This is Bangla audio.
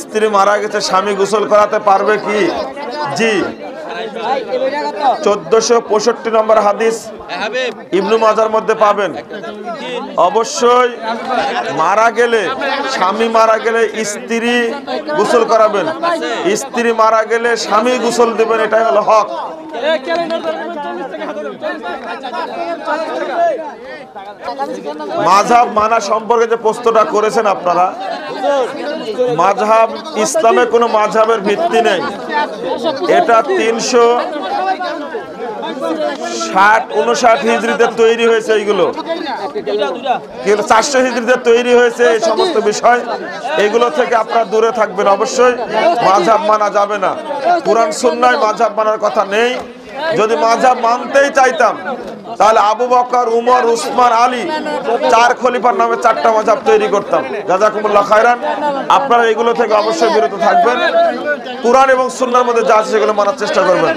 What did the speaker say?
স্ত্রী মারা গেছে, স্বামী গোসল করাতে পারবে কি? জি। চোদ্দশো পঁয়ষট্টি নম্বর হাদিস ইবনু মাজার মধ্যে পাবেন। অবশ্যই মারা গেলে, স্বামী মারা গেলে স্ত্রী গোসল করাবেন। স্ত্রী মারা গেলে স্বামী গোসল দেবেন, এটাই হলো হক। মাঝহাব মানা সম্পর্কে যে প্রশ্নটা করেছেন আপনারা মাঝহাব ইসলামে কোনো মাঝহাবের ভিত্তি নেই। এটা তিনশো ষাট উনষাট হিজড়িতে তৈরি হয়েছে এইগুলো। কিন্তু চারশো হিজড়িতে তৈরি হয়েছে এই সমস্ত বিষয়। এগুলো থেকে আপনারা দূরে থাকবেন। অবশ্যই মাঝহাব মানা যাবে না। কোরআন, সুন্নায় মাঝহাব মানার কথা নেই। যদি মাঝাব মানতেই চাইতাম, তাহলে আবু বকর, উমর, উসমান, আলী চার খলিফার নামে চারটা মাঝাব তৈরি করতাম। জাজাকুমুল্লাহ খায়রান, আপনারা এগুলো থেকে অবশ্যই বিরত থাকবেন। কোরআন এবং সুন্নার মধ্যে যা আছে সেগুলো মানার চেষ্টা করবেন।